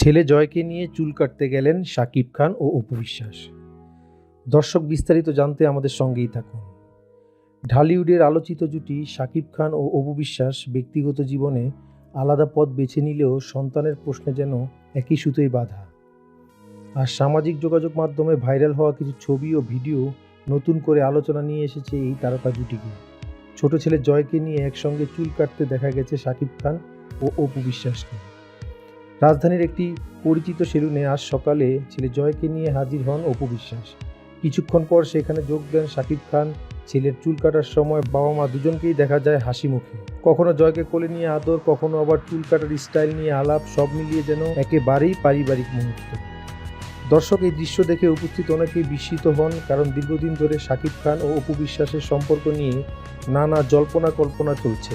ছেলে জয়কে নিয়ে চুল কাটতে গেলেন শাকিব খান ও অপু বিশ্বাস। দর্শক বিস্তারিত জানতে আমাদের সঙ্গেই থাকুন। ঢালিউডের আলোচিত জুটি শাকিব খান ও অপু বিশ্বাস ব্যক্তিগত জীবনে আলাদা পথ বেছে নিলেও সন্তানের প্রশ্নে যেন একই সুতোই বাধা। আর সামাজিক যোগাযোগ মাধ্যমে ভাইরাল হওয়া কিছু ছবি ও ভিডিও নতুন করে আলোচনা নিয়ে এসেছে এই তারকা জুটিকে। ছোট ছেলে জয়কে নিয়ে একসঙ্গে চুল কাটতে দেখা গেছে শাকিব খান ও অপু বিশ্বাসকে। রাজধানীর একটি পরিচিত সেলুনে আজ সকালে ছেলে জয়কে নিয়ে হাজির হন অপু বিশ্বাস। কিছুক্ষণ পর সেখানে যোগ দেন শাকিব খান। ছেলের চুল কাটার সময় বাবা মা দুজনকেই দেখা যায় হাসি মুখে। কখনো জয়কে কোলে নিয়ে আদর, কখনো আবার চুল কাটার স্টাইল নিয়ে আলাপ, সব মিলিয়ে যেন একেবারেই পারিবারিক মুহূর্ত। দর্শক, এই দৃশ্য দেখে উপস্থিত অনেকেই বিস্মিত হন, কারণ দীর্ঘদিন ধরে শাকিব খান ও অপু বিশ্বাসের সম্পর্ক নিয়ে নানা জল্পনা কল্পনা চলছে।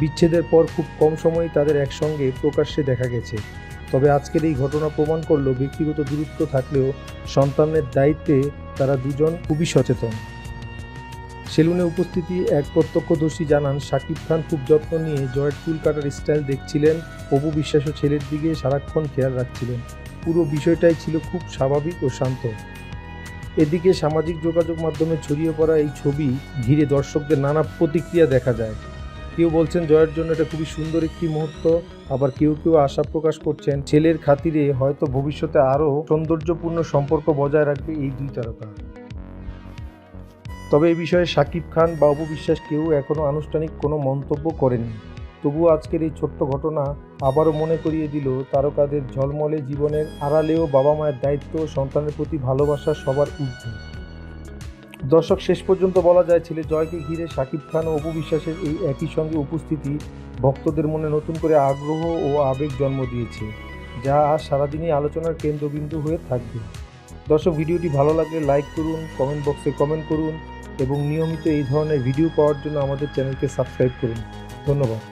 বিচ্ছেদের পর খুব কম সময়ই তাদের একসঙ্গে প্রকাশ্যে দেখা গেছে। তবে আজকের এই ঘটনা প্রমাণ করল ব্যক্তিগত দূরত্ব থাকলেও সন্তানের দায়িত্বে তারা দুজন খুবই সচেতন। সেলুনে উপস্থিতি এক প্রত্যক্ষদর্শী জানান, শাকিব খান খুব যত্ন নিয়ে জয়ের চুল কাটার স্টাইল দেখছিলেন। অপু বিশ্বাসও ছেলের দিকে সারাক্ষণ খেয়াল রাখছিলেন। পুরো বিষয়টাই ছিল খুব স্বাভাবিক ও শান্ত। এদিকে সামাজিক যোগাযোগ মাধ্যমে ছড়িয়ে পড়া এই ছবি ঘিরে দর্শকদের নানা প্রতিক্রিয়া দেখা যায়। কেউ বলছেন জয়ের জন্য এটা খুবই সুন্দর একটি মুহূর্ত, আবার কেউ কেউ আশা প্রকাশ করছেন ছেলের খাতিরে হয়তো ভবিষ্যতে আরও সৌন্দর্যপূর্ণ সম্পর্ক বজায় রাখবে এই দুই তারকা। তবে এই বিষয়ে শাকিব খান বা অপু বিশ্বাস কেউ এখনও আনুষ্ঠানিক কোনো মন্তব্য করেননি তবুও আজকের এই ছোট্ট ঘটনা আবারও মনে করিয়ে দিল তারকাদের ঝলমলে জীবনের আড়ালেও বাবা মায়ের দায়িত্ব, সন্তানের প্রতি ভালোবাসা সবার ঊর্ধ্বে। দর্শক, শেষ পর্যন্ত বলা যায় ছেলে জয়কে ঘিরে শাকিব খান ও অপু বিশ্বাসের এই একই সঙ্গে উপস্থিতি ভক্তদের মনে নতুন করে আগ্রহ ও আবেগ জন্ম দিয়েছে, যা আজ সারাদিনই আলোচনার কেন্দ্রবিন্দু হয়ে থাকবে। দর্শক, ভিডিওটি ভালো লাগলে লাইক করুন, কমেন্ট বক্সে কমেন্ট করুন এবং নিয়মিত এই ধরনের ভিডিও পাওয়ার জন্য আমাদের চ্যানেলকে সাবস্ক্রাইব করুন। ধন্যবাদ।